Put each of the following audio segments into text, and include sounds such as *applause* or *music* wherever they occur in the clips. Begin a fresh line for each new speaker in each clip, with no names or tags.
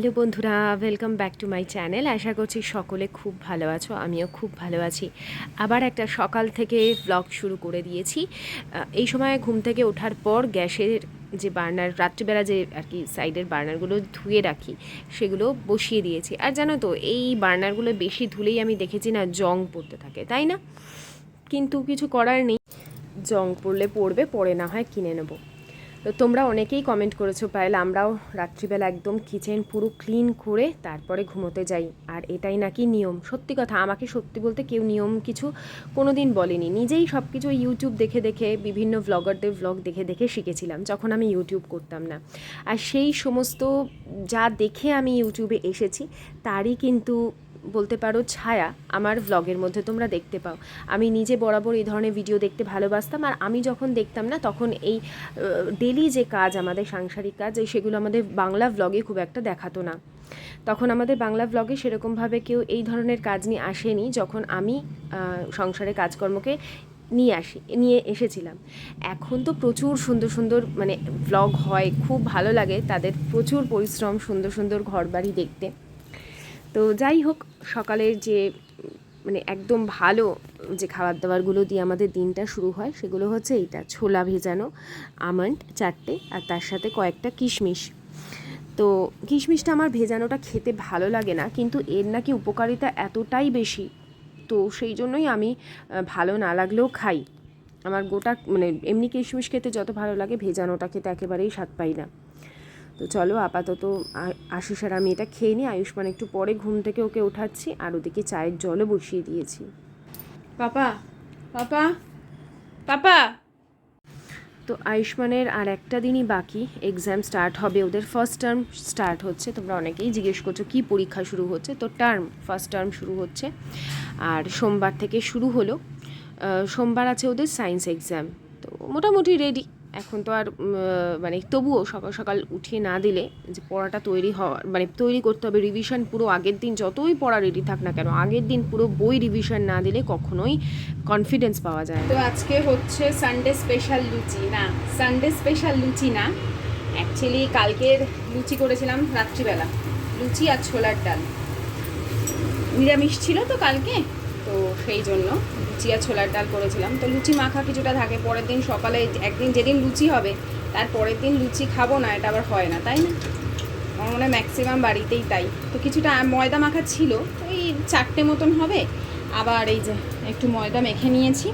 Hello বন্ধুরা welcome back to my channel আশা করছি সকলে খুব ভালো আছো, আমিও খুব ভালো আছি। আবার একটা সকাল থেকে ব্লগ শুরু করে দিয়েছি। এই সময় ঘুম থেকে ওঠার পর গ্যাসের যে বার্নার, রাত্রিবেলা যে আর কি সাইডের বার্নারগুলো ধুয়ে রাখি, সেগুলো বসিয়ে দিয়েছি। আর জানো তো, এই বার্নারগুলো বেশি ধুলেই আমি দেখেছি না জং পড়তে থাকে, তাই না? কিন্তু কিছু করার নেই। জং পড়লে পড়বে, পরে না হয় কিনে নেব। তো তোমরা অনেকেই কমেন্ট করেছ, পায়েল। আমরাও রাত্রিবেলা একদম কিচেন পুরো ক্লিন করে তারপরে ঘুমোতে যাই। আর এটাই নাকি নিয়ম। সত্যি কথা, আমাকে সত্যি বলতে কেউ নিয়ম কিছু কোনো দিন বলেনি। নিজেই সব কিছু ইউটিউব দেখে দেখে, বিভিন্ন ভ্লগারদের ভ্লগ দেখে দেখে শিখেছিলাম, যখন আমি ইউটিউব করতাম না। আর সেই সমস্ত যা দেখে আমি ইউটিউবে এসেছি, তারই কিন্তু বলতে পারো ছায়া আমার ভ্লগের মধ্যে তোমরা দেখতে পাও। আমি নিজে বরাবর এই ধরনের ভিডিও দেখতে ভালোবাসতাম আর আমি যখন দেখতাম না, তখন এই ডেলি যে কাজ আমাদের সাংসারিক কাজ, এই সেগুলো আমাদের বাংলা ভ্লগে খুব একটা দেখাতো না। তখন আমাদের বাংলা ভ্লগে সেরকমভাবে কেউ এই ধরনের কাজ নিয়ে আসেনি যখন আমি সংসারে কাজকর্মকে নিয়ে আসি, নিয়ে এসেছিলাম। এখন তো প্রচুর সুন্দর সুন্দর মানে ভ্লগ হয়, খুব ভালো লাগে তাদের প্রচুর পরিশ্রম, সুন্দর সুন্দর ঘরবাড়ি দেখতে। তো যাই হোক, সকালের যে মানে একদম ভালো যে খাবার দাবারগুলো দিয়ে আমাদের দিনটা শুরু হয়, সেগুলো হচ্ছে এইটা, ছোলা ভেজানো আমন্ড চারটে আর তার সাথে কয়েকটা কিশমিশ। তো কিশমিশটা আমার ভেজানোটা খেতে ভালো লাগে না, কিন্তু এর নাকি উপকারিতা এতটাই বেশি, তো সেই জন্যই আমি ভালো না লাগলেও খাই। আমার গোটা মানে এমনি কিশমিশ খেতে যত ভালো লাগে, ভেজানোটা খেতে একেবারেই স্বাদ পাই না। তো চলো আপাতত আশিস আর আমি এটা খেয়ে নিই। আয়ুষ্মান একটু পরে ঘুম থেকে ওকে ওঠাচ্ছি আর ওদিকে চায়ের জলও বসিয়ে দিয়েছি।
পাপা পাপা পাপা।
তো আয়ুষ্মানের আর একটা দিনই বাকি। এক্সাম স্টার্ট হবে ওদের ফার্স্ট টার্ম স্টার্ট হচ্ছে। তোমরা অনেকেই জিজ্ঞেস করছ কী পরীক্ষা শুরু হচ্ছে? তো টার্ম ফার্স্ট টার্ম শুরু হচ্ছে। আর সোমবার থেকে শুরু হলো। সোমবার আছে ওদের সায়েন্স এক্সাম তো মোটামুটি রেডি এখন তো আর মানে তবুও সকাল সকাল উঠিয়ে না দিলে যে পড়াটা তৈরি হওয়ার মানে তৈরি করতে হবে রিভিশন পুরো আগের দিন যতই পড়া রেডি থাক না কেন, আগের দিন পুরো বই রিভিশন না দিলে কখনোই কনফিডেন্স পাওয়া যায়
তো আজকে হচ্ছে সানডে স্পেশাল লুচি, না সানডে স্পেশাল লুচি না অ্যাকচুয়ালি কালকের লুচি করেছিলাম রাত্রিবেলা, লুচি আর ছোলার ডাল। নিরামিষ ছিল তো কালকে, তো সেই জন্য লুচি আর ছোলার ডাল করেছিলাম। তো লুচি মাখা কিছুটা থাকে, পরের দিন সকালে একদিন যেদিন লুচি হবে, তার পরের দিন লুচি খাব না, এটা আবার হয় না, তাই না? আমার মনে হয় ম্যাক্সিমাম বাড়িতেই তাই। তো কিছুটা ময়দা মাখা ছিল, ওই চারটে মতন হবে। আবার এই যে একটু ময়দা মেখে নিয়েছি।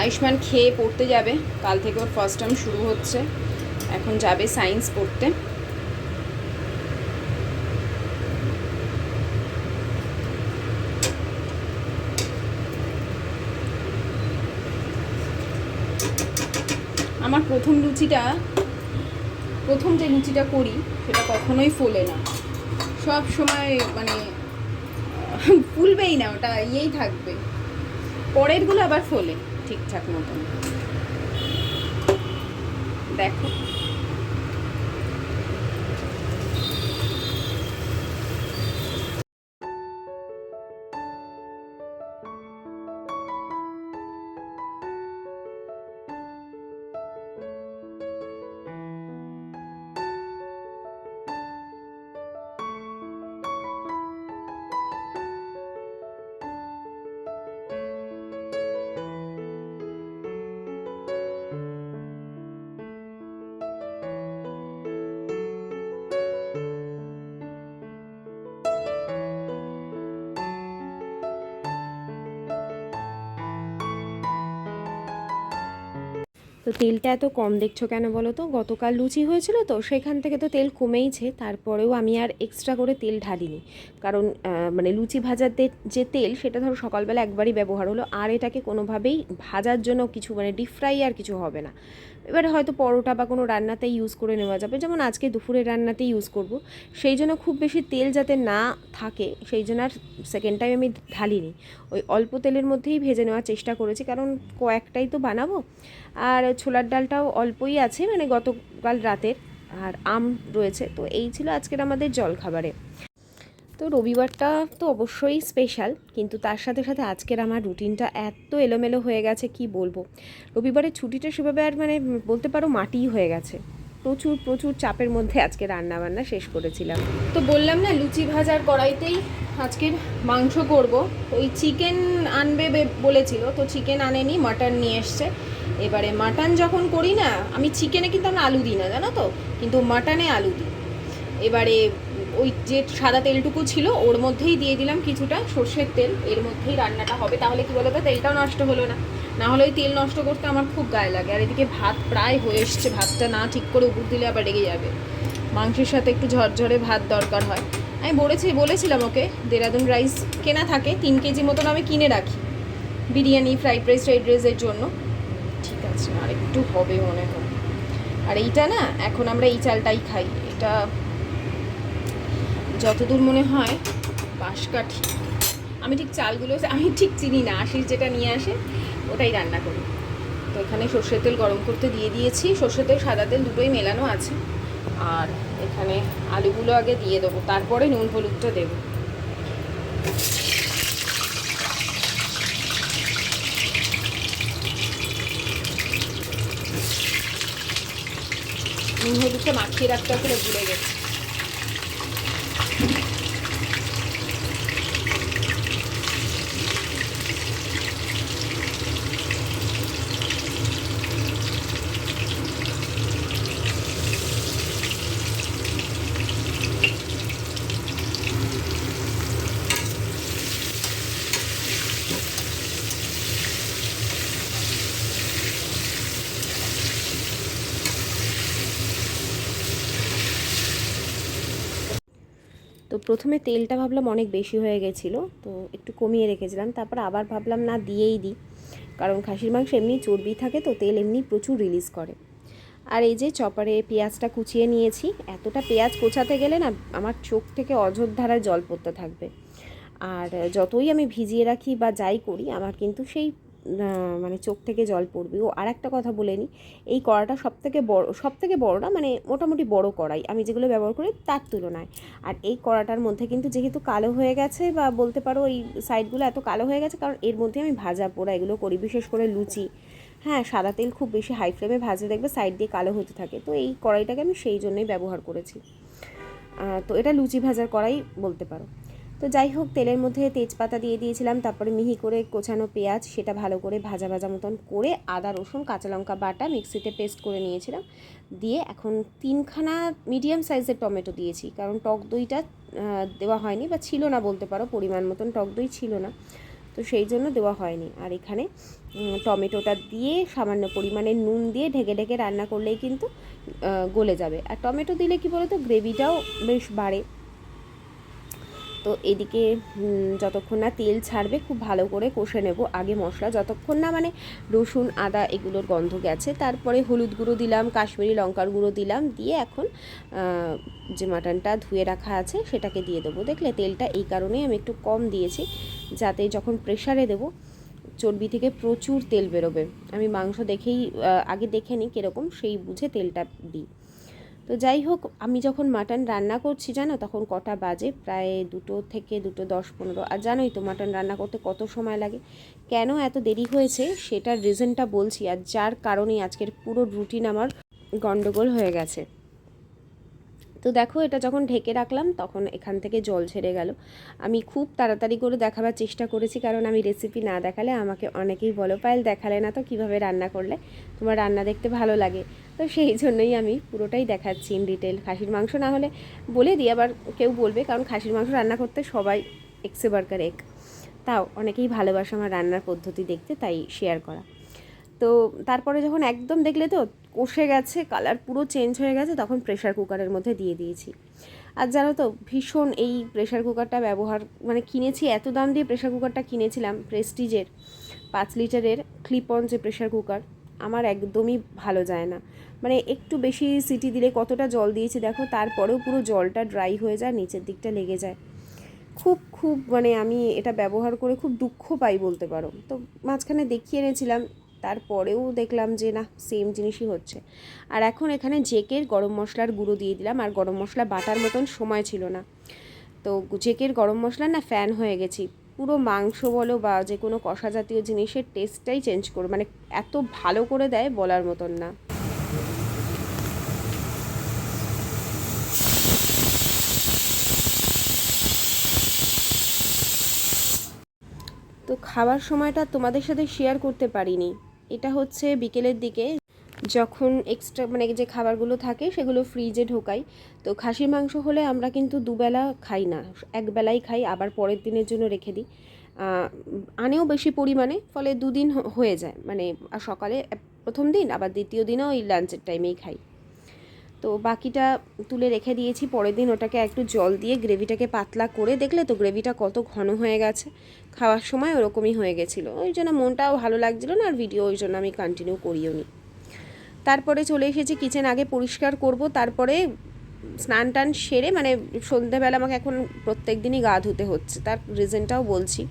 আয়ুষ্মান খেয়ে পড়তে যাবে, কাল থেকে ওর ফার্স্ট টার্ম শুরু হচ্ছে। এখন যাবে সায়েন্স পড়তে। আমার প্রথম লুচিটা, প্রথম যে লুচিটা করি, সেটা কখনোই ফোলে না। সব সময় মানে ফুলবেই না, ওটা ইয়েই থাকবে। পরেরগুলো আবার ফোলে ঠিকঠাক মতন। দেখো।
তেলটা এত কম দেখছ কেন বলো তো? গতকাল লুচি হয়েছিল তো, সেখান থেকে তো তেল কমেইছে, তারপরেও আমি আর এক্সট্রা করে তেল ঢালিনি। কারণ মানে লুচি ভাজাতে যে তেল, সেটা ধরো সকালবেলা একবারই ব্যবহার হলো, আর এটাকে কোনোভাবেই ভাজার জন্য কিছু মানে ডিপ ফ্রাই আর কিছু হবে না। এবারে হয়তো পরোটা বা কোনো রান্নাতে ইউজ করে নেওয়া যাবে। যেমন আজকে দুপুরের রান্নাতে ইউজ করব। সেই জন্য খুব বেশি তেল যাতে না থাকে, সেই জন্য আর সেকেন্ড টাইম আমি ঢালিনি। ওই অল্প তেলের মধ্যেই ভেজে নেওয়ার চেষ্টা করেছি, কারণ কয়েকটাই তো বানাবো। আর ছোলার ডালটাও অল্পই আছে মানে গতকাল রাতের। আর আম রয়েছে, তো এই ছিল আজকের আমাদের জলখাবারে। তো রবিবারটা তো অবশ্যই স্পেশাল কিন্তু তার সাথে সাথে আজকের আমার রুটিনটা এত এলোমেলো হয়ে গেছে, কি বলব? রবিবারের ছুটিটা সেভাবে আর মানে বলতে পারো মাটিই হয়ে গেছে। প্রচুর প্রচুর চাপের মধ্যে আজকে রান্না বান্না শেষ করেছিলাম।
তো বললাম না, লুচি ভাজার কড়াইতেই আজকের মাংস করব। ওই চিকেন আনবে বলেছিল, তো চিকেন আনেনি মাটন নিয়ে এসছে। এবারে মাটন যখন করি না, আমি চিকেনে কিন্তু আমি আলু দিই না, জানো তো? কিন্তু মাটনে আলু দিই। এবারে ওই যে সাদা তেলটুকু ছিল, ওর মধ্যেই দিয়ে দিলাম কিছুটা সর্ষের তেল, এর মধ্যেই রান্নাটা হবে। তাহলে কি বলতো, তেলটাও নষ্ট হলো না। না হলে ওই তেল নষ্ট করতে আমার খুব গায়ে লাগে। আর এদিকে ভাত প্রায় হয়ে এসছে। ভাতটা না ঠিক করে উপর দিলে আবার রেগে যাবে। মাংসের সাথে একটু ঝরঝরে ভাত দরকার হয়। আমি বলেছি, বলেছিলাম ওকে, দেরাদুন রাইস কেনা থাকে, তিন কেজি মতন আমি কিনে রাখি। বিরিয়ানি, ফ্রাইড রাইস, ফ্রাইড রাইসের জন্য। ঠিক আছে, আর একটু হবে মনে হয়। আর এইটা না, এখন আমরা এই চালটাই খাই। এটা যতদূর মনে হয়, বাঁশকাঠি। আমি ঠিক চালগুলো, আমি ঠিক চিনি না, আশিস যেটা নিয়ে আসে, ওটাই রান্না করি। তো এখানে সর্ষের তেল গরম করতে দিয়ে দিয়েছি। সর্ষের তেল, সাদা তেল দুটোই মেলানো আছে। আর এখানে আলুগুলো আগে দিয়ে দেবো, তারপরে নুন হলুদটা দেবো। নুন হলুদটা মাখিয়ে রাখতে আসলে ভুলে গেছি।
প্রথমে তেলটা ভাবলাম অনেক বেশি হয়ে গেছিল, তো একটু কমিয়ে রেখেছিলাম, তারপর আবার ভাবলাম না দিয়েই দিই, কারণ খাসির মাংস এমনি চর্বি থাকে তো তেল এমনি প্রচুর রিলিজ করে। আর এই যে চপারে পেঁয়াজটা কুচিয়ে নিয়েছি, এতটা পেঁয়াজ কোচাতে গেলে না আমার চোখ থেকে অযোধ্যারায় জল পড়তে থাকবে। আর যতই আমি ভিজিয়ে রাখি বা যাই করি, আমার কিন্তু সেই মানে চোখ থেকে জল পড়বে। ও আর একটা কথা বলে নিই এই কড়াটা সব থেকে বড় সব থেকে বড় না মানে মোটামুটি বড় কড়াই। আমি যেগুলো ব্যবহার করি তার তুলনায়। আর এই কড়াটার মধ্যে কিন্তু যেহেতু কালো হয়ে গেছে বা বলতে পারো এই সাইডগুলো এত কালো হয়ে গেছে, কারণ এর মধ্যে আমি ভাজা পোড়া এগুলো করি, বিশেষ করে লুচি। হ্যাঁ সাদা তেল খুব বেশি হাই ফ্লেমে ভাজলে দেখবে সাইড দিয়ে কালো হতে থাকে। তো এই কড়াইটাকে আমি সেই জন্যই ব্যবহার করেছি। তো এটা লুচি ভাজার কড়াই বলতে পারো। তো যাই হোক, তেলের মধ্যে তেজপাতা দিয়ে দিয়েছিলাম, তারপরে মিহি করে কোচানো পেঁয়াজ, সেটা ভালো করে ভাজা ভাজা মতন করে আদা, রসুন, কাঁচা লঙ্কা বাটা মিক্সিতে পেস্ট করে নিয়েছিলাম। দিয়ে এখন তিনখানা মিডিয়াম সাইজের টমেটো দিয়েছি, কারণ টক দইটা দেওয়া হয়নি বা ছিল না বলতে পারো, পরিমাণ মতন টক দই ছিল না। তো সেই জন্য দেওয়া হয়নি। আর এখানে টমেটোটা দিয়ে সামান্য পরিমাণে নুন দিয়ে ঢেকে ঢেকে রান্না করলেই কিন্তু গলে যাবে। আর টমেটো দিলে কি বলো তো গ্রেভিটাও বেশ বাড়ে। তো এদিকে যতক্ষণ না তেল ছাড়বে, খুব ভালো করে কষে নেব। আগে মশলা, যতক্ষণ না মানে রসুন, আদা এগুলোর গন্ধ গেছে। তারপরে হলুদ গুঁড়ো দিলাম, কাশ্মীরি লঙ্কার গুঁড়ো দিলাম, দিয়ে এখন যে মাটনটা ধুয়ে রাখা আছে, সেটাকে দিয়ে দেবো। দেখলে তেলটা এই কারণেই আমি একটু কম দিয়েছি, যাতে যখন প্রেশারে দেবো, চর্বি থেকে প্রচুর তেল বেরোবে। আমি মাংস দেখেই আগে দেখে নিই কীরকম, সেই বুঝে তেলটা দিই। তো যাই হোক, আমি যখন মাটন রান্না করছি জানো, তখন কটা বাজে, প্রায় দুটো থেকে দুটো দশ পনেরো। আর জানোই তো মাটন রান্না করতে কত সময় লাগে। কেন এত দেরি হয়েছে, সেটার রিজনটা বলছি। আর যার কারণে আজকের পুরো রুটিন আমার গন্ডগোল হয়ে গেছে। তো দেখো, এটা যখন ঢেকে রাখলাম, তখন এখান থেকে জল ছেড়ে গেল। আমি খুব তাড়াতাড়ি করে দেখাবার চেষ্টা করেছি, কারণ আমি রেসিপি না দেখালে আমাকে অনেকেই বলো, পায়েল, দেখালে না তো? কীভাবে রান্না করলে? তোমার রান্না দেখতে ভালো লাগে। তো সেই জন্যই আমি পুরোটাই দেখাচ্ছি ইন ডিটেল খাসির মাংস না হলে বলে দিই, আবার কেউ বলবে, কারণ খাসির মাংস রান্না করতে সবাই এক্সে বার্কার এক। তাও অনেকেই ভালোবাসে আমার রান্নার পদ্ধতি দেখতে, তাই শেয়ার করা। তো তারপরে যখন একদম দেখলে তো কষে গেছে কালার পুরো চেঞ্জ হয়ে গেছে, তখন প্রেশার কুকারের মধ্যে দিয়ে দিয়েছি। আর জানো তো, ভীষণ এই প্রেশার কুকারটা ব্যবহার মানে কিনেছি, এত দাম দিয়ে প্রেশার কুকারটা কিনেছিলাম প্রেস্টিজের পাঁচ লিটারের ক্লিপ অন যে প্রেশার কুকার আমার একদমই ভালো যায় না। মানে একটু বেশি সিটি দিলে কতটা জল দিয়েছি দেখো, তারপরেও পুরো জলটা ড্রাই হয়ে যায়, নিচের দিকটা লেগে যায়। খুব খুব মানে আমি এটা ব্যবহার করে খুব দুঃখ পাই বলতে পারো। তো মাঝখানে দেখিয়ে এনেছিলাম তারপরেও দেখলাম যে না সেম জিনিসই হচ্ছে। আর এখন এখানে জেকের গরম মশলার গুঁড়ো দিয়ে দিলাম, আর গরম মশলা বাটার মতন সময় ছিল না। তো জেকের গরম মশলা না ফ্যান হয়ে গেছি। পুরো মাংস বলো বা যে কোনো কষা জাতীয় জিনিসের টেস্টটাই চেঞ্জ করো মানে এত ভালো করে দেয় বলার মতন না।
তো খাবার সময়টা তোমাদের সাথে শেয়ার করতে পারিনি। এটা হচ্ছে বিকেলের দিকে, যখন এক্সট্রা মানে যে খাবারগুলো থাকে সেগুলো ফ্রিজে ঢোকাই। তো খাসির মাংস হলে আমরা কিন্তু দুবেলা খাই না, একবেলাই খাই, আবার পরের দিনের জন্য রেখে দিই। আনেও বেশি পরিমাণে, ফলে দুদিন হয়ে যায়। মানে সকালে প্রথম দিন, আবার দ্বিতীয় দিনও ওই লাঞ্চের টাইমেই খাই। তো বাকিটা তুলে রেখে দিয়েছি। পরের দিন ওটাকে একটু জল দিয়ে গ্রেভিটাকে পাতলা করে, দেখলে তো গ্রেভিটা কত ঘন হয়ে গেছে। খাওয়ার সময় ওরকমই হয়ে গেছিল। ওই জন্য মনটাও ভালো লাগছিল না আর ভিডিও ওই জন্য আমি কন্টিনিউ করিও নি। তারপরে চলে এসেছি কিচেন আগে পরিষ্কার করব, তারপরে স্নান টান সেরে মানে সন্ধ্যেবেলা আমাকে এখন প্রত্যেক দিনই গা ধুতে হচ্ছে, তার রিজনটাও বলছি।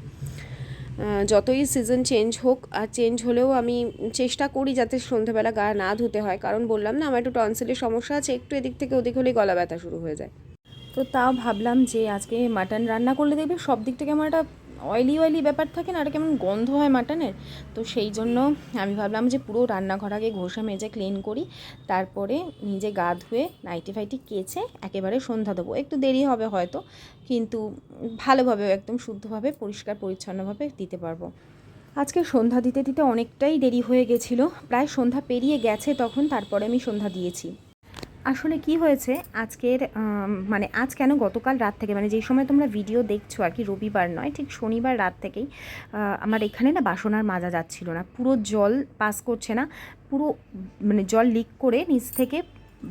যতই সিজন চেঞ্জ হোক আর চেঞ্জ হলেও আমি চেষ্টা করি যাতে সন্ধ্যাবেলা গা না ধুতে হয়। কারণ বললাম না, আমার একটু টনসিলের সমস্যা আছে, একটু এদিক থেকে ওদিক হলেই গলা ব্যথা শুরু হয়ে যায়।
তো তাও ভাবলাম যে আজকে মাটন রান্না করলে দেখবে সব দিক থেকে আমার একটা অয়েলি অয়েলি ব্যাপার থাকে না, আর কেমন গন্ধ হয় মাটনের তো সেই জন্য আমি ভাবলাম যে পুরো রান্নাঘর আগে ঘষে, মেজে ক্লিন করি। তারপরে নিজে গা ধুয়ে নাইটি ফাইটি কেচে একেবারে সন্ধ্যা দেবো। একটু দেরি হবে হয়তো, কিন্তু ভালোভাবে, একদম শুদ্ধভাবে, পরিষ্কার, পরিচ্ছন্নভাবে দিতে পারব। আজকে সন্ধ্যা দিতে দিতে অনেকটাই দেরি হয়ে গেছিল। প্রায় সন্ধ্যা পেরিয়ে গেছে তখন, তারপরে আমি সন্ধ্যা দিয়েছি। আসলে কি হয়েছে? আজকের মানে আজ কেন গতকাল রাত থেকে মানে যেই সময় তোমরা ভিডিও দেখছ আর কি, রবিবার নয়, ঠিক শনিবার রাত থেকেই আমার এখানে না বাসনার মাজা যাচ্ছিল না। পুরো জল পাস করছে না, পুরো মানে জল লিক করে নিচ থেকে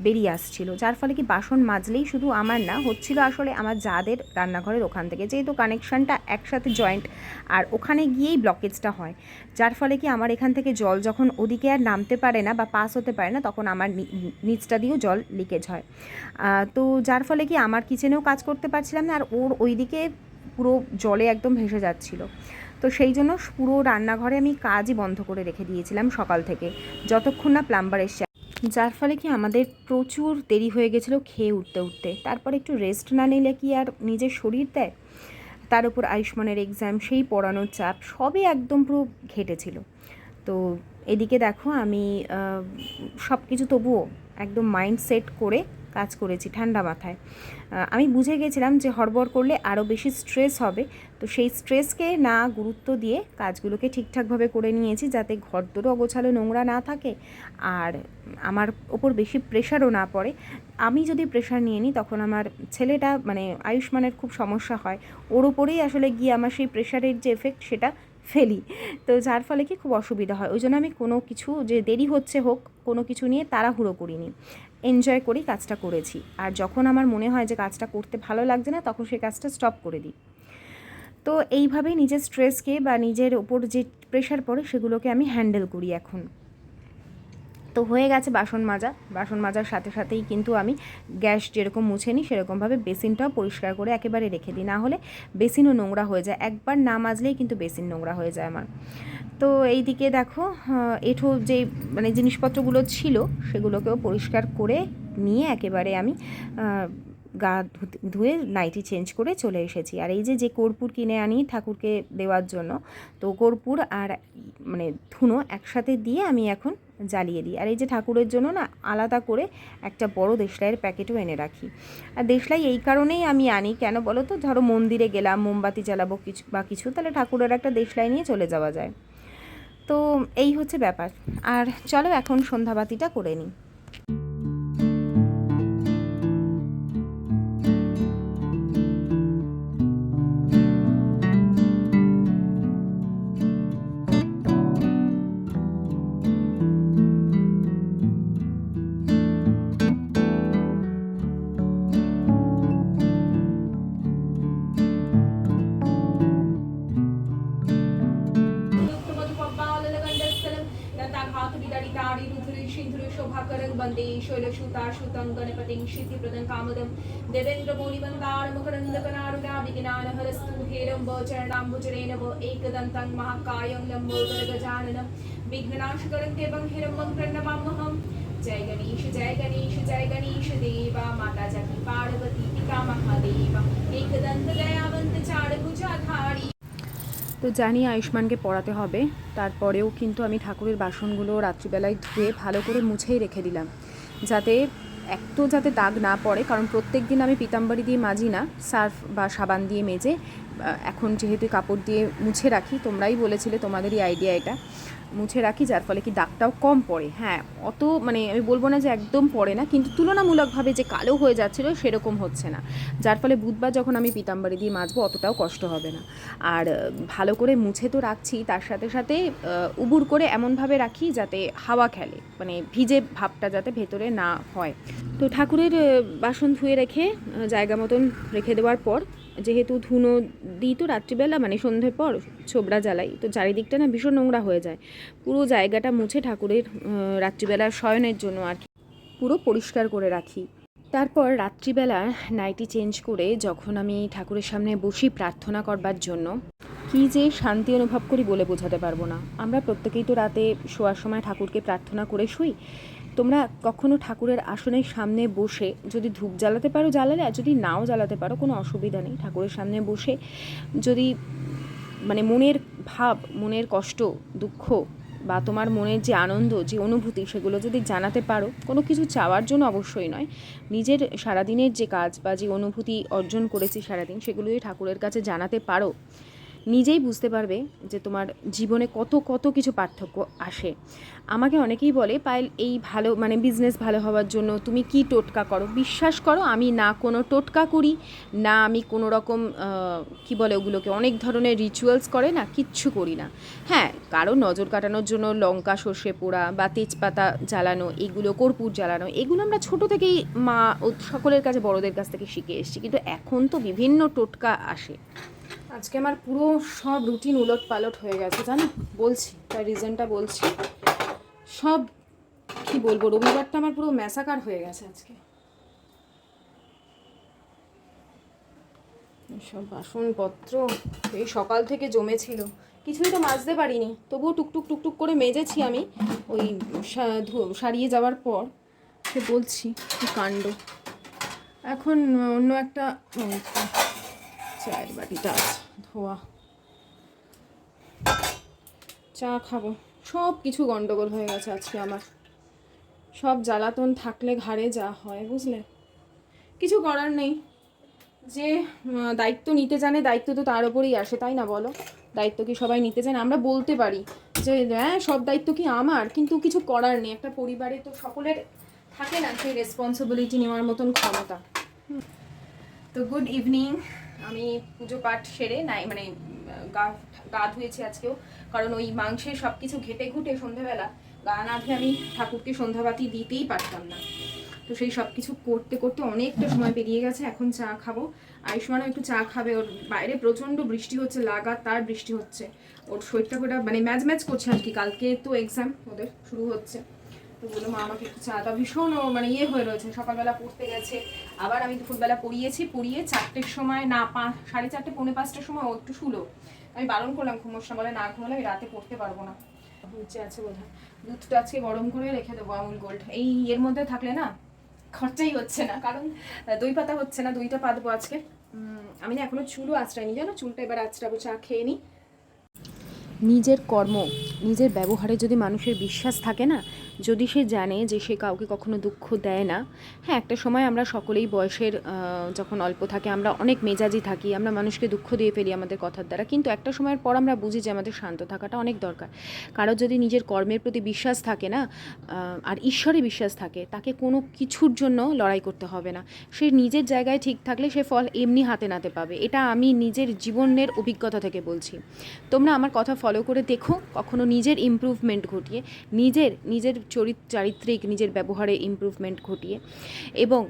বেরিয়ে আসছিল, যার ফলে কি বাসন মাজলেই শুধু আমার না, হচ্ছিল আসলে আমার যাদের রান্নাঘরের ওখান থেকে। যেহেতু কানেকশনটা একসাথে জয়েন্ট আর ওখানে গিয়েই ব্লকেজটা হয়, যার ফলে কি আমার এখান থেকে জল যখন ওদিকে আর নামতে পারে না বা পাস হতে পারে না, তখন আমার নিচটা দিয়েও জল লিকেজ হয়। তো যার ফলে কি আমার কিচেনেও কাজ করতে পারছিলাম না, আর ওর ওইদিকে পুরো জলে একদম ভেসে যাচ্ছিল। তো সেই জন্য পুরো রান্নাঘরে আমি কাজই বন্ধ করে রেখে দিয়েছিলাম সকাল থেকে। যতক্ষণ না প্লাম্বার এসে যার ফলে কি আমাদের প্রচুর দেরি হয়ে গেছিল খেয়ে উঠতে উঠতে। তারপর একটু রেস্ট না নিলে কি আর নিজের শরীর দেয়? তার উপর আয়ুষ্মানের এক্সাম সেই পড়ানোর চাপ, সবই একদম পুরো ঘেটেছিল। তো এদিকে দেখো আমি সব কিছু তবুও একদম মাইন্ড সেট করে কাজ করেছি ঠান্ডা মাথায়। আমি বুঝে গেছিলাম যে হড়বড় করলে আরও বেশি স্ট্রেস হবে। তো সেই স্ট্রেসকে না গুরুত্ব দিয়ে কাজগুলোকে ঠিকঠাকভাবে করে নিয়েছি যাতে ঘর দোরও অগোছালো নোংরা না থাকে আর আমার ওপর বেশি প্রেশারও না পড়ে। আমি যদি প্রেশার নিয়ে নিই তখন আমার ছেলেটা মানে আয়ুষ্মানের খুব সমস্যা হয়। ওর ওপরেই আসলে গিয়ে আমার সেই প্রেশারের যে এফেক্ট সেটা ফেলি। তো যার ফলে কি খুব অসুবিধা হয়। ওই জন্য আমি কোনো কিছু যে দেরি হচ্ছে হোক, কোনো কিছু নিয়ে তাড়াহুড়ো করিনি। এনজয় করেই কাজটা করেছি। আর যখন আমার মনে হয় যে কাজটা করতে ভালো লাগছে না, তখন সেই কাজটা স্টপ করে দিই। তো এইভাবেই নিজের স্ট্রেসকে বা নিজের ওপর যে প্রেশার পড়ে, সেগুলোকে আমি হ্যান্ডেল করি এখন। তো হয়ে গেছে বাসন মাজা। বাসন মাজার সাথে সাথেই কিন্তু আমি গ্যাস যেরকম মুছে নিই সেরকমভাবে বেসিনটাও পরিষ্কার করে একেবারে রেখে দিই। না হলে বেসিনও নোংরা হয়ে যায়। একবার না মাজলেই কিন্তু বেসিন নোংরা হয়ে যায় আমার। তো এই দিকে দেখো এঁঠো যে মানে জিনিসপত্রগুলো ছিল সেগুলোকেও পরিষ্কার করে নিয়ে একেবারে আমি গা ধুয়ে নাইটি চেঞ্জ করে চলে এসেছি। আর এই যে যে কর্পূর কিনে আনি ঠাকুরকে দেওয়ার জন্য, তো কর্পূর আর মানে ধুনো একসাথে দিয়ে আমি এখন জ্বালিয়ে দিই। আর এই যে ঠাকুরের জন্য না আলাদা করে একটা বড় দেশলাইয়ের প্যাকেটও এনে রাখি। আর দেশলাই এই কারণেই আমি আনি। কেন বলো তো? ধরো মন্দিরে গেলাম, মোমবাতি জ্বালাবো কিছু বা কিছু, তাহলে ঠাকুরের একটা দেশলাই নিয়ে চলে যাওয়া যায়। তো এই হচ্ছে ব্যাপার। আর চলো এখন সন্ধ্যাবাতিটা করে নিই।
शैलसूताशुतं गणपतिं श्रुतिप्रदं कामदं देवेन्द्रमौलिवन्दारमुखरन्दकनारुणाविज्ञानहरस्तु हेरम्बचरणाम्बुजरेणव एकदन्तं महाकायं लम्बोदरगजाननं विघ्ननाशकरं देवं हिरम्बं प्रणमाम्यहं जय गणेश जय गणेश जय गणेश देवा माता जगि पार्वती पिता महादेव एकदन्त दयावन्त चारभुजाधारी
তো জানি আয়ুষ্মানকে পড়াতে হবে তারপরেও কিন্তু আমি ঠাকুরের বাসনগুলো রাত্রিবেলায় ধুয়ে ভালো করে মুছেই রেখে দিলাম যাতে একটু যাতে দাগ না পড়ে, কারণ প্রত্যেক দিন আমি পিতাম্বরী দিয়ে মাজি না, সার্ফ বা সাবান দিয়ে মেজে
এখন যেহেতু কাপড় দিয়ে মুছে রাখি, তোমরাই বলেছিলে তোমাদেরই আইডিয়া এটা। মুছে রাখি, যার ফলে কি দাগটাও কম পড়ে। হ্যাঁ অত মানে আমি বলব না যে একদম পড়ে না, কিন্তু তুলনামূলকভাবে যে কালো হয়ে যাচ্ছিল সেরকম হচ্ছে না। যার ফলে বুধবার যখন আমি পিতাম্বারি দিয়ে মাজবো, অতটাও কষ্ট হবে না। আর ভালো করে মুছে তো রাখছি, তার সাথে সাথে উবুর করে এমনভাবে রাখি যাতে হাওয়া খেলে মানে ভিজে ভাবটা যাতে ভেতরে না হয়। তো ঠাকুরের বাসন ধুয়ে রেখে জায়গা মতন রেখে দেওয়ার পর যেহেতু ধুনো দিই তো রাত্রিবেলা মানে সন্ধ্যের পর ছোবড়া জ্বালাই। তো চারিদিকটা না ভীষণ নোংরা হয়ে যায়। পুরো জায়গাটা মুছে ঠাকুরের রাত্রিবেলা শয়নের জন্য আর কি। পুরো পরিষ্কার করে রাখি। তারপর রাত্রিবেলা নাইটি চেঞ্জ করে যখন আমি ঠাকুরের সামনে বসি প্রার্থনা করবার জন্য, কী যে শান্তি অনুভব করি বলে বোঝাতে পারব না। আমরা প্রত্যেকেই তো রাতে শোয়ার সময় ঠাকুরকে প্রার্থনা করে শুই। তোমরা কখনো ঠাকুরের আসনের সামনে বসে যদি ধূপ জ্বালাতে পারো জ্বালালে, আর যদি নাও জ্বালাতে পারো, কোনো অসুবিধা নেই। ঠাকুরের সামনে বসে যদি মানে মনের ভাব, মনের কষ্ট, দুঃখ বা তোমার মনের যে আনন্দ, যে অনুভূতি, সেগুলো যদি জানাতে পারো, কোনো কিছু চাওয়ার জন্য অবশ্যই নয়। নিজের সারাদিনের যে কাজ বা যে অনুভূতি অর্জন করেছি সারাদিন সেগুলো যদি ঠাকুরের কাছে জানাতে পারো। নিজেই বুঝতে পারবে যে তোমার জীবনে কত কত কিছু পার্থক্য আসে। আমাকে অনেকেই বলে, পায়েল, এই ভালো মানে বিজনেস ভালো হওয়ার জন্য তুমি কি টোটকা করো? বিশ্বাস করো, আমি না কোনো টোটকা করি, না আমি কোনো রকম কি বলে ওগুলোকে, অনেক ধরনের রিচুয়ালস করে না, কিচ্ছু করি না। হ্যাঁ কারও নজর কাটানোর জন্য লঙ্কা, সর্ষে পোড়া বা তেজপাতা জ্বালানো, এগুলো কর্পূর জ্বালানো, এগুলো আমরা ছোট থেকেই মা সকলের কাছে, বড়দের কাছ থেকে শিখে এসেছি। কিন্তু এখন তো বিভিন্ন টোটকা আসে। আজকে আমার পুরো সব রুটিন উলট পালট হয়ে গেছে, জানো? বলছি, তার রিজনটা বলছি। সব, কি বলব, রবিবারটা আমার পুরো ম্যাসাকার হয়ে গেছে আজকে। সব বাসনপত্র, এই সকাল থেকে জমেছিল। কিছুই তো মাজতে পারিনি, তবুও টুকটুক টুকটুক করে মেজেছি আমি। ওই সারিয়ে যাওয়ার পর, সে বলছি কাণ্ড। এখন অন্য একটা চায়ের বাটিটা ধোয়া। চা খাব। সব কিছু গন্ডগোল হয়ে গেছে আজকে আমার। সব জ্বালাতন থাকলে ঘাড়ে যা হয়, বুঝলে? কিছু করার নেই। যে দায়িত্ব নিতে জানে, দায়িত্ব তো তার ওপরেই আসে, তাই না বলো? দায়িত্ব কি সবাই নিতে জানে? আমরা বলতে পারি যে হ্যাঁ সব দায়িত্ব কি আমার? কিন্তু কিছু করার নেই। একটা পরিবারে তো সকলের থাকে না সেই রেসপন্সিবিলিটি নেওয়ার মতন ক্ষমতা। তো গুড ইভিনিং আমি পুজো পাঠ সেরে নাই মানে গা গা ধুয়েছি আজকেও। কারণ ওই মাংসের সব কিছু ঘেটে ঘুটে সন্ধ্যাবেলা গা না ধুয়ে আমি ঠাকুরকে সন্ধ্যাবাতি দিতেই পারতাম না। তো সেই সব কিছু করতে করতে অনেকটা সময় পেরিয়ে গেছে, এখন চা খাব। আয়ুষ্মানও একটু চা খাবে, ওর বাইরে প্রচণ্ড বৃষ্টি হচ্ছে, লাগাতার বৃষ্টি হচ্ছে। ওর শরীরটা গোটা মানে ম্যাচ ম্যাচ করছে আর কি। কালকে তো এক্সাম ওদের শুরু হচ্ছে। তো বলল, মা, আমাকে একটু চা দাও। ভীষণ মানে ইয়ে হয়ে রয়েছে, সকালবেলা পড়তে গেছে। আবার আমি দুপুরবেলা পড়িয়েছি, পড়িয়ে চারটের সময় না পাঁচ সাড়ে চারটে, পৌনে পাঁচটার সময় ও একটু শুলো। আমি বারণ করলাম ঘুমোস না বলে না ঘুমালে আমি রাতে পড়তে পারব না। নিচে আছে বোধ দুধটা আজকে গরম করে রেখে দেবো আমুল গোল্ড। এই এর মধ্যে থাকলে না খরচাই হচ্ছে না, কারণ দই পাতা হচ্ছে না, দইটা পাতবো আজকে। আমি না এখনও চুলও আঁচড়াইনি, জানো? চুলটা এবার আঁচড়াবো, চা খেয়ে নিই নিজের কর্ম, নিজের ব্যবহারে যদি মানুষের বিশ্বাস থাকে না যদি সে জানে যে সে কাউকে কখনো দুঃখ দেয় না হ্যাঁ একটা সময় আমরা সকলেই বয়সের যখন অল্প থাকে, আমরা অনেক মেজাজি থাকি, আমরা মানুষকে দুঃখ দিয়ে ফেলি আমাদের কথার দ্বারা, কিন্তু একটা সময়ের পর আমরা বুঝি যে আমাদের শান্ত থাকাটা অনেক দরকার। কারও যদি নিজের কর্মের প্রতি বিশ্বাস থাকে না আর ঈশ্বরে বিশ্বাস থাকে, তাকে কোনো কিছুর জন্য লড়াই করতে হবে না। সে নিজের জায়গায় ঠিক থাকলে সে ফল এমনি হাতে নাতে পাবে। এটা আমি নিজের জীবনের অভিজ্ঞতা থেকে বলছি। তোমরা আমার কথা ফলো করে দেখো, কখনো নিজের ইমপ্রুভমেন্ট ঘটিয়ে, নিজের নিজের চারিত্রিক নিজের ব্যবহারে ইম্প্রুভমেন্ট ঘটিয়ে। এবং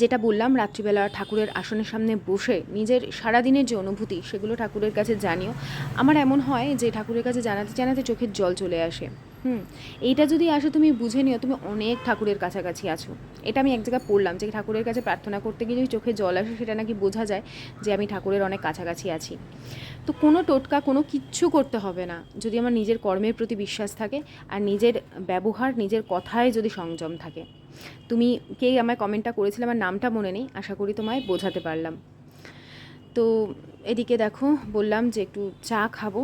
যেটা বললাম, রাত্রিবেলা ঠাকুরের আসনের সামনে বসে নিজের সারাদিনের যে অনুভূতি, সেগুলো ঠাকুরের কাছে জানিও। আমার এমন হয় যে ঠাকুরের কাছে জানাতে জানাতে চোখের জল চলে আসে। হুম, এইটা যদি আসে তুমি বুঝে নিও, তুমি অনেক ঠাকুরের কাছাকাছি আছো। এটা আমি এক জায়গায় পড়লাম যে ঠাকুরের কাছে প্রার্থনা করতে গিয়ে যদি চোখে জল আসে, সেটা নাকি বোঝা যায় যে আমি ঠাকুরের অনেক কাছাকাছি আছি। তো কোনো টোটকা, কোনো কিচ্ছু করতে হবে না। যদি আমার নিজের কর্মের প্রতি বিশ্বাস থাকে আর নিজের ব্যবহার, নিজের কথায় যদি সংযম থাকে। তুমি কে আমায় কমেন্টটা করেছিলে, আমার নামটা মনে নেই, আশা করি তোমায় বোঝাতে পারলাম। তো এদিকে দেখো, বললাম যে একটু চা খাব।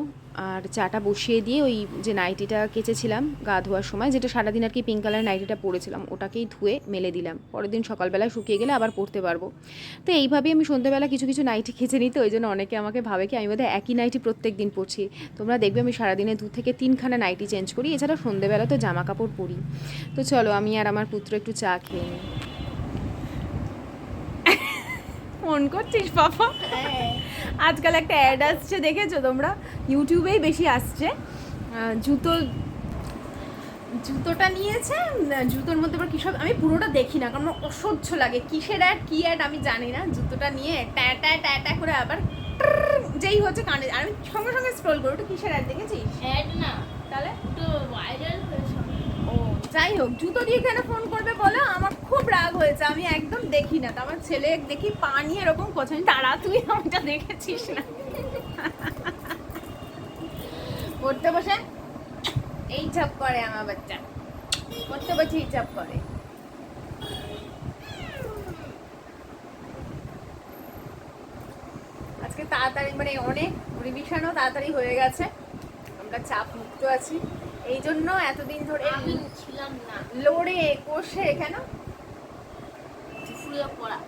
আর চাটা বসিয়ে দিয়ে ওই যে নাইটিটা কেচেছিলাম গা ধোয়ার সময়, যেটা সারাদিন আর কি পিঙ্ক কালার নাইটিটা পরেছিলাম, ওটাকেই ধুয়ে মেলে দিলাম। পরের দিন সকালবেলা শুকিয়ে গেলে আবার পরতে পারব। তো এইভাবেই আমি সন্ধ্যেবেলা কিছু কিছু নাইটি খেচে নিতে ওই জন্য অনেকে আমাকে ভাবে কি আমি বোধহয় একই নাইটি প্রত্যেক দিন পরছি। তোমরা দেখবে আমি সারাদিনে দু থেকে তিনখানা নাইটি চেঞ্জ করি, এছাড়া সন্ধ্যেবেলা তো জামা কাপড় পরি। তো চলো আমি আর আমার পুত্র একটু চা খেয়ে নিই। ফোন করছিস বাবা? আজকাল একটা অ্যাড আসছে দেখেছ তোমরা? ইউটিউবেই বেশি আসছে। জুতো জুতোটা নিয়েছে জুতোর মধ্যে আবার সব আমি পুরোটা দেখি না কারণ অসহ্য লাগে। কিসের অ্যাড কী অ্যাড আমি জানি না। জুতোটা নিয়ে ট্যা ট্যা ট্যা ট্যা করে আবার যেই হচ্ছে কানে আর আমি সঙ্গে সঙ্গে স্ক্রল করি ওটা কিসের অ্যাড দেখেছিস?
অ্যাড না
তাহলে?
তো ভাইরাল
যাই হোক, জুতো দিয়ে কেন ফোন করবে বলো? আমার খুব রাগ হয়েছে, আমি একদম দেখি না। আমার ছেলে দেখি পা নিয়ে এরকম করছে। তারা তুই আমাটা দেখেছিস না? পড়তে বসে এই চাপ করে আমার বাচ্চা। পড়তে বসে এই চাপ করে। আজকে তাড়াতাড়ি মানে অনেক রিভিশনও তাড়াতাড়ি হয়ে গেছে। আমরা চাপ মুক্ত আছি। এই জন্য এতদিন ধরে
আমি ছিলাম না।
লড়ে কষে কেন?
পড়া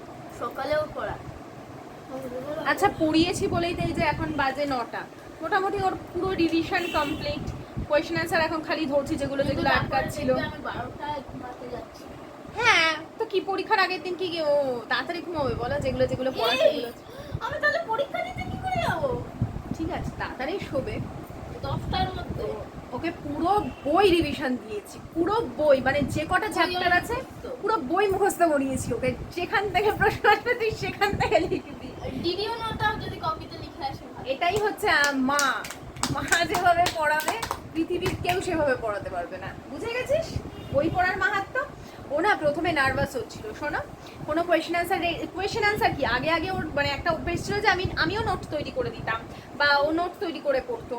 সকালেও পড়া।
আচ্ছা পড়িয়েছি বলেই তো এই যে এখন বাজে নটা। মোটামুটি ওর পুরো রিভিশন কমপ্লিট কোয়েশ্চেন অ্যান্সার এখন খালি ধরছি যেগুলো যেগুলো আটকাচ্ছিল। হ্যাঁ তো কি পরীক্ষার আগের দিন কি ও তাড়াতাড়ি ঘুমাবে বলো যেগুলো যেগুলো পড়া সেগুলো।
আমি তাহলে পরীক্ষা দিতে কি করে যাব?
ঠিক আছে তাড়াতাড়ি শোবে।
দশটার মধ্যে।
ওকে পুরো বই রিভিশন দিয়েছি পুরো বই মানে যে কটা চ্যাপ্টার আছে পুরো বই মুখস্থ করিয়েছি ওকে। যেখান থেকে প্রশ্ন আসবে তুই সেখান থেকে লিখবি।
ডিডিও নোটাও যদি কপিতে লিখে আসে
এটাই হচ্ছে মা। মা যেভাবে পড়াবে পৃথিবীর কেউ সেভাবে পড়াতে পারবে না। বুঝে গেছিস? বই পড়ার মাহাত্ম ও না প্রথমে নার্ভাস হচ্ছিল শোনো। কোনো কোয়েশ্চেন অ্যান্সার কোয়েশ্চেন আনসার কি? আগে আগে ওর মানে একটা অভ্যেস ছিল যে আমি আমিও নোট তৈরি করে দিতাম বা ও নোট তৈরি করে পড়তো।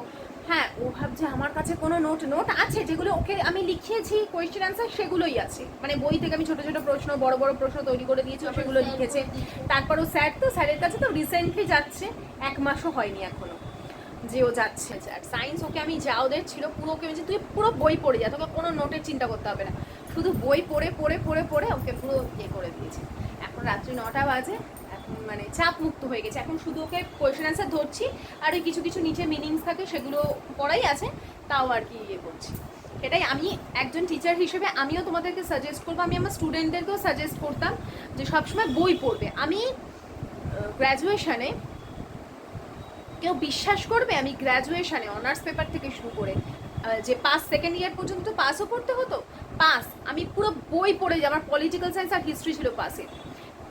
হ্যাঁ ও ভাবছে আমার কাছে কোনো নোট নোট আছে যেগুলো ওকে আমি লিখিয়েছি কোয়েশ্চেন অ্যান্সার সেগুলোই আছে। মানে বই থেকে আমি ছোট ছোট প্রশ্ন, বড় বড় প্রশ্ন তৈরি করে দিয়েছি সেগুলো লিখেছে। তারপর ও স্যার তো স্যারের কাছে তো রিসেন্টলি যাচ্ছে, এক মাসও হয়নি এখনও যে ও যাচ্ছে। আর সায়েন্স ওকে আমি যা ওদের ছিল, পুরো ওকে বলছি, তুই পুরো বই পড়ে যা, তোকে কোনো নোটের চিন্তা করতে হবে না। শুধু বই পড়ে পড়ে পড়ে পড়ে ওকে পুরো ইয়ে করে দিয়েছে। এখন রাত্রি নটা বাজে মানে চাপ মুক্ত হয়ে গেছে। এখন শুধু ওকে কোয়েশ্চেন অ্যান্সার ধরছি, আর ওই কিছু কিছু নিচে মিনিংস থাকে, সেগুলো পড়াই আছে, তাও আর কি ইয়ে করছি। এটাই আমি একজন টিচার হিসেবে আমিও তোমাদেরকে সাজেস্ট করব, আমি আমার স্টুডেন্টদেরকেও সাজেস্ট করতাম যে সবসময় বই পড়বে। আমি গ্র্যাজুয়েশনে কেউ বিশ্বাস করবে আমি গ্র্যাজুয়েশনে অনার্স পেপার থেকে শুরু করে যে পাস সেকেন্ড ইয়ার পর্যন্ত পাসও করতে হতো? পাস আমি পুরো বই পড়ে আমার পলিটিক্যাল সায়েন্স আর হিস্ট্রি ছিল পাসে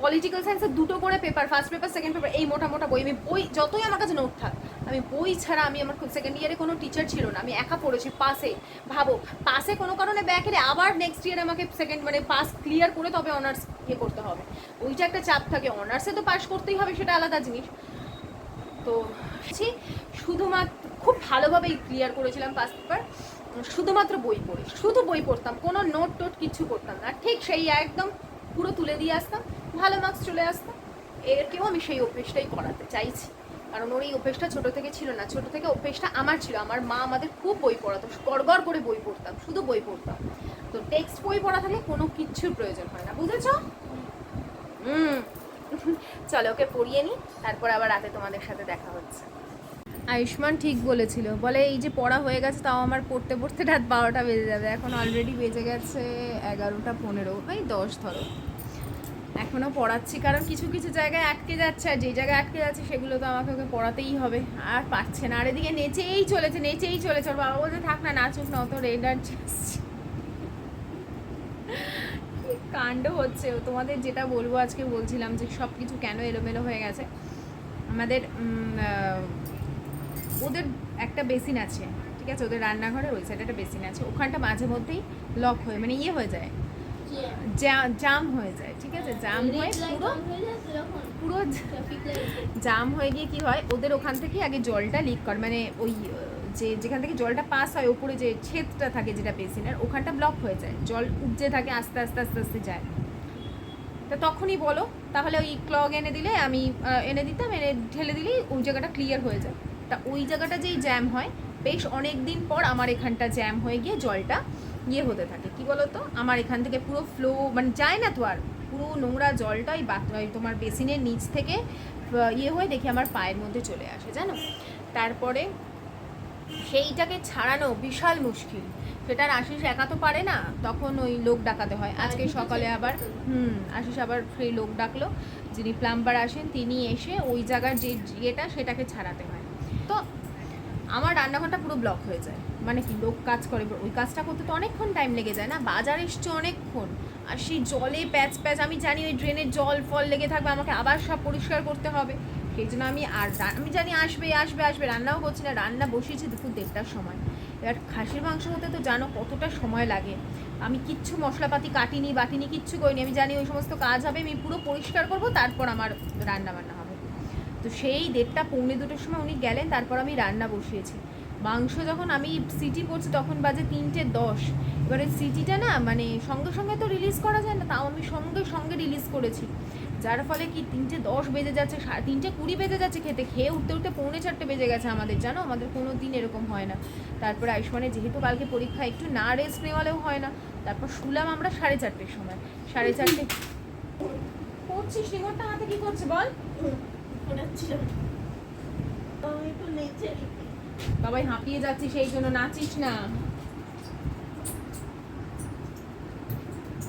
পলিটিক্যাল সায়েন্সের দুটো করে paper first paper second paper এই মোটা মোটা বই, আমি বই, যতই আমার কাছে নোট থাক, আমি বই ছাড়া আমি আমার সেকেন্ড ইয়ারে কোনো টিচার ছিল না, আমি একা পড়েছি পাসে ভাবো পাসে কোনো কারণে ব্যাক এলে আবার নেক্সট ইয়ার আমাকে সেকেন্ড মানে পাস ক্লিয়ার করে তবে অনার্স ইয়ে করতে হবে। ওইটা একটা চাপ থাকে অনার্সে তো পাস করতেই হবে, সেটা আলাদা জিনিস। তো শুধুমাত্র, খুব ভালোভাবেই ক্লিয়ার করেছিলাম পাস পেপার শুধুমাত্র বই পড়ে, শুধু বই পড়তাম, কোনো নোট টোট কিছু করতাম না, ঠিক সেই, একদম পুরো তুলে দিয়ে আসতাম, ভালো মার্কস চলে আসতাম। এরকেও আমি সেই অভ্যেসটাই করাতে চাইছি। কারণ ওর এই অভ্যেসটা ছোটো থেকে ছিল না, ছোটো থেকে অভ্যেসটা আমার ছিল। আমার মা আমাদের খুব বই পড়াতো গড়গড় করে বই পড়তাম, শুধু বই পড়তাম। তো টেক্সট বই পড়া থাকলে কোনো কিচ্ছুর প্রয়োজন হয় না, বুঝেছ? হুম। চলো ওকে পড়িয়ে নিই, তারপর আবার রাতে তোমাদের সাথে দেখা হচ্ছে। আয়ুষ্মান ঠিক বলেছিল। বলে, এই যে পড়া হয়ে গেছে, তাও আমার পড়তে পড়তে রাত বারোটা বেজে যাবে। এখন অলরেডি বেজে গেছে এগারোটা পনেরো, এই দশ ধরো। এখনও পড়াচ্ছি, কারণ কিছু কিছু জায়গায় আটকে যাচ্ছে, আর যে জায়গায় আটকে যাচ্ছে, সেগুলো তো আমাকে ওকে পড়াতেই হবে। আর পারছে না। আর এদিকে নেচেই চলেছে নেচেই চলেছে। ওর বাবা বলছে, থাক না, নাচুক না অত রেড আর কাণ্ড হচ্ছে। তোমাদের যেটা বলব, আজকে বলছিলাম যে সব কিছু কেন এলোমেলো হয়ে গেছে? আমাদের ওদের একটা বেসিন আছে ঠিক আছে? ওদের রান্নাঘরের ওই সাইডে একটা বেসিন আছে। ওখানটা মাঝে মধ্যেই লক হয়ে মানে ইয়ে হয়ে যায়। জাম হয়ে যায় ঠিক আছে? জাম হয়ে পুরো পুরো জাম হয়ে গিয়ে কি হয়? ওদের ওখান থেকে আগে জলটা লিক করে মানে ওই যে যেখান থেকে জলটা পাস হয় উপরে যে ছেদটা থাকে যেটা বেসিনের ওখানটা ব্লক হয়ে যায়। জল উপজে থাকে আস্তে আস্তে আস্তে আস্তে যায়। তা তখনই বলো তাহলে ওই ক্লগ এনে দিলে আমি এনে দিতাম এনে ঢেলে দিলেই ওই জায়গাটা ক্লিয়ার হয়ে যায়। তা ওই জায়গাটা যেই জ্যাম হয় বেশ অনেক দিন পর আমার এখানটা জ্যাম হয়ে গিয়ে জলটা ইয়ে হতে থাকে। কি বলতো? আমার এখান থেকে পুরো ফ্লো মানে যায় না তো আর। পুরো নোংরা জলটা ওই তোমার বেসিনের নিচ থেকে ইয়ে হয়ে দেখি আমার পায়ের মধ্যে চলে আসে জানো? তারপরে সেইটাকে ছাড়ানো বিশাল মুশকিল। সেটার আশিস একা তো পারে না তখন ওই লোক ডাকাতে হয়। আজকে সকালে আবার হুম আশিস আবার সেই লোক ডাকলো। যিনি প্লাম্বার আসেন তিনি এসে ওই জায়গার যে ইয়েটা সেটাকে ছাড়াতে হয়। তো আমার রান্নাঘরটা পুরো ব্লক হয়ে যায়। মানে কি, লোক কাজ করে, ওই কাজটা করতে তো অনেকক্ষণ টাইম লেগে যায় না, বাজার এসছে অনেকক্ষণ। আর সেই জলে প্যাচ প্যাচ, আমি জানি ওই ড্রেনের জল ফল লেগে থাকবে, আমাকে আবার সব পরিষ্কার করতে হবে। সেই জন্য আমি আর আমি জানি আসবে আসবে আসবে, রান্নাও করছি না, রান্না বসিয়েছি দুপুর দেড়টার সময়। এবার খাসির মাংস হতে তো জানো কতটা সময় লাগে। আমি কিচ্ছু মশলাপাতি কাটিনি, বাটিনি, কিচ্ছু করিনি, আমি জানি ওই সমস্ত কাজ হবে, আমি পুরো পরিষ্কার করব, তারপর আমার রান্না বান্না হবে। তো সেই দেড়টা, পৌনে দুটোর সময় উনি গেলেন, তারপর আমি রান্না বসিয়েছি। মাংস যখন আমি সিটি পড়ছি তখন বাজে তিনটে দশ। এবারে সিটিটা না মানে সঙ্গে সঙ্গে তো রিলিজ করা যায় না, তাও আমি সঙ্গে সঙ্গে রিলিজ করেছি। যার ফলে কি তিনটে দশ বেজে যাচ্ছে তিনটে কুড়ি বেজে যাচ্ছে খেতে, খেয়ে উঠতে উঠতে পৌনে চারটে বেজে গেছে আমাদের, জানো? আমাদের কোনো দিন এরকম হয় না। তারপরে আয়ুষ্মানের, যেহেতু কালকে পরীক্ষা, একটু না রেস্ট নেওয়ালেও হয় না। তারপর শুলাম আমরা সাড়ে চারটের সময়। সাড়ে চারটে করছিস হাতে কি করছে বল?
আমি নেচে
বাবাই হাঁপিয়ে যাচ্ছি সেই জন্য নাচিস না।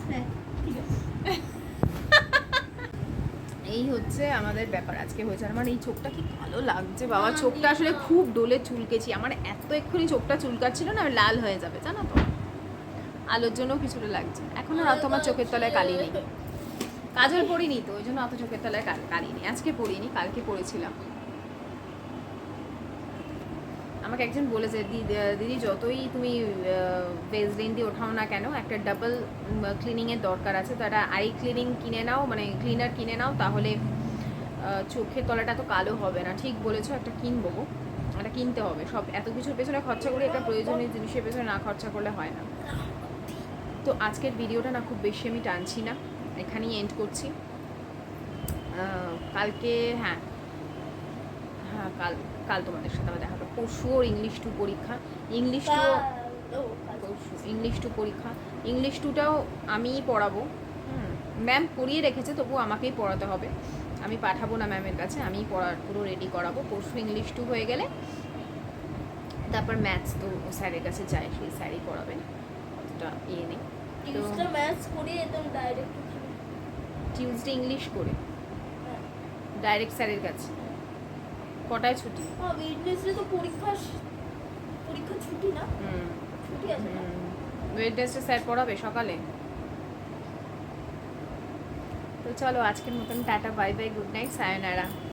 হ্যাঁ *laughs*
এই হচ্ছে আমাদের ব্যাপার আজকে হয়েছে। আমার এই চোখটা কি ভালো লাগছে বাবা। চোখটা আসলে খুব ডোলে চুলকেছি। আমার এত এক্ষুনি চোখটা চুলকাচ্ছিল না লাল হয়ে যাবে জানো তো। আলোর জন্য কিছুটা লাগছে। এখন আর অত আমার চোখের তলায় কালি নেই। কাজল পড়িনি তো, ওই জন্য অত চোখের তলায় কাল- কালি আজকে পড়িনি, কালকে পড়েছিলাম। আমাকে একজন বলেছে "দি- দিদি, যতই তুমি ভেজলিন দিয়ে ওঠাও না কেন, একটা ডাবল ক্লিনিংয়ের দরকার আছে। তো আই ক্লিনিং কিনে নাও মানে ক্লিনার কিনে নাও, তাহলে চোখের তলাটা তো কালো হবে না। ঠিক বলেছ, একটা কিনবো। একটা কিনতে হবে। সব, এত কিছুর পেছনে খরচা করে, একটা প্রয়োজনীয় জিনিসের পেছনে না খরচা করলে হয় না। তো আজকের ভিডিওটা না খুব বেশি আমি টানছি না। এখানেই এন্ড করছি। কালকে হ্যাঁ। হ্যাঁ কাল কাল তোমাদের সাথে আমার দেখা হবে। পরশু ওর ইংলিশ টু পরীক্ষা। ইংলিশ টু ইংলিশ টু পরীক্ষা। ইংলিশ টুটাও আমিই পড়াবো। ম্যাম পড়িয়ে রেখেছে, তবু আমাকেই পড়াতে হবে। আমি পাঠাবো না ম্যামের কাছে, আমিই পড়ার পুরো রেডি করাবো। পরশু ইংলিশ টু হয়ে গেলে, তারপর ম্যাথস তো স্যারের কাছে যায়, সেই স্যারই পড়াবেন। অতটা ইয়ে নেই।
ম্যাথস করে একদম ডাইরেক্ট
টিউসডে ইংলিশ করে। ডাইরেক্ট স্যারের কাছে। কটায় ছুটি?
উইডনেসডে তো পরীক্ষা পরীক্ষা ছুটি না? ছুটি আছে
ওয়েডনেসডে স্যার পড়াবে সকালে? তো চলো আজকের মতন tata bye bye good night sayonara